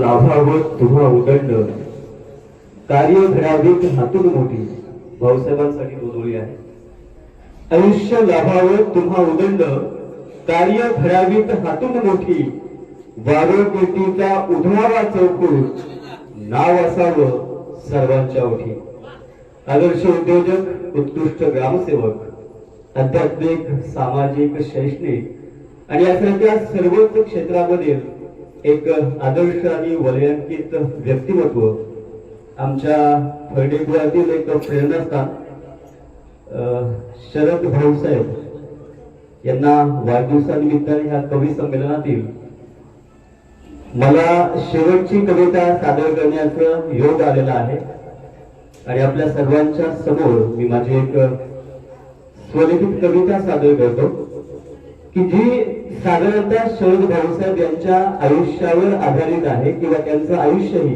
लाभावं तुम्हा उदंड. कार्य घडावीत हातून मोठी. भाऊसाहेबांसाठी दोन आहे. आयुष्य लाभावं तुम्हा उदंड. कार्य घडावीत हातून मोठी. वारोपेटीचा उधळावा चौकूट नाव असावं सर्वांच्या ओठी. आदर्श उद्योजक उत्कृष्ट ग्रामसेवक आध्यात्मिक सामाजिक शैक्षणिक आणि यासारख्या सर्वच क्षेत्रामधील एक आदर्श आणि वैयक्तिक व्यक्तिमत्व आमच्या फळडेपुरातील एक प्रेरणास्थान शरद भाऊसाहेब यांना वाढदिवसानिमित्ताने ह्या कवी संमेलनातील मला शेवटची कविता सादर करण्याचं योग आलेला आहे. आणि आपल्या सर्वांच्या समोर मी माझी एक स्वलिखित कविता सादर करतो की जी साधारणतः शरद भाऊसाहेब यांच्या आयुष्यावर आधारित आहे किंवा त्यांचं आयुष्यही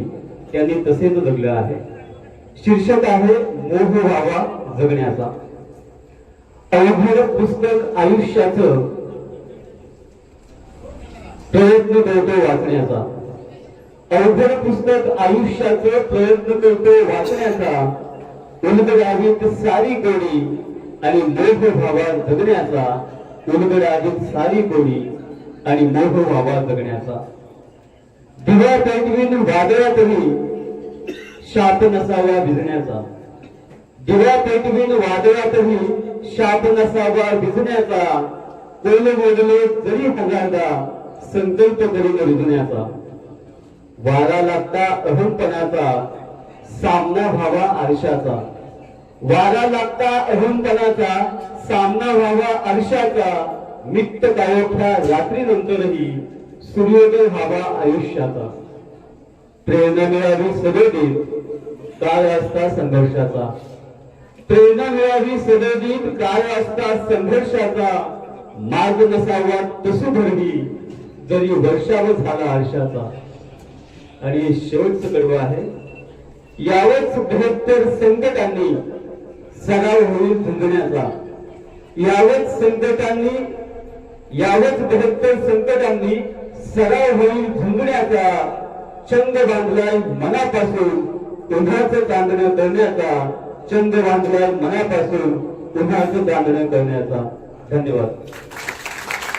त्यांनी तसेच जगलं आहे. शीर्षक आहे मोह व्हावा जगण्याचा. अवघड पुस्तक आयुष्याच प्रयत्न करतो वाचण्याचा. अवघड पुस्तक आयुष्याचं प्रयत्न करतो वाचण्याचा. उलगडावीत सारी कोणी आणि मोह व्हावा जगण्याचा. उलगडावीत सारी कोणी आणि मोह व्हावा जगण्याचा. दिवा पेटवीन वादळातही शाप नसावा भिजण्याचा. दिवा पेटवीन वादळातही शाप नसावा भिजण्याचा. कोल बोलले जरी हजारदा संकल्प करून रुजण्याचा. वारा लागता अहमपणाचा सामना व्हावा आरशाचा. वारा लागता अहमपणाचा सामना व्हावा आरशाचा मित्त कायोठा रात्रीनंतरही सूर्योदय व्हावा आयुष्याचा. प्रेरणा मिळावी सदैव काय असता संघर्षाचा. प्रेरणा मिळावी सदैव काय असता संघर्षाचा. मार्ग नसावा तसू भरवी जरी वर्षावर झाला आरशाचा. आणि शेवटचं कडवं आहे यावच बृहत्तर संकटांनी सराव होईल झुंजण्याचा यावत संकटांनी यावत बहत्तर संकटांनी सराव होईल झुंजण्याचा चंद बांधलाय मनापासून उन्हाचं चांदणं करण्याचा चंद बांधलाय मनापासून उन्हाचं चांदणं करण्याचा धन्यवाद.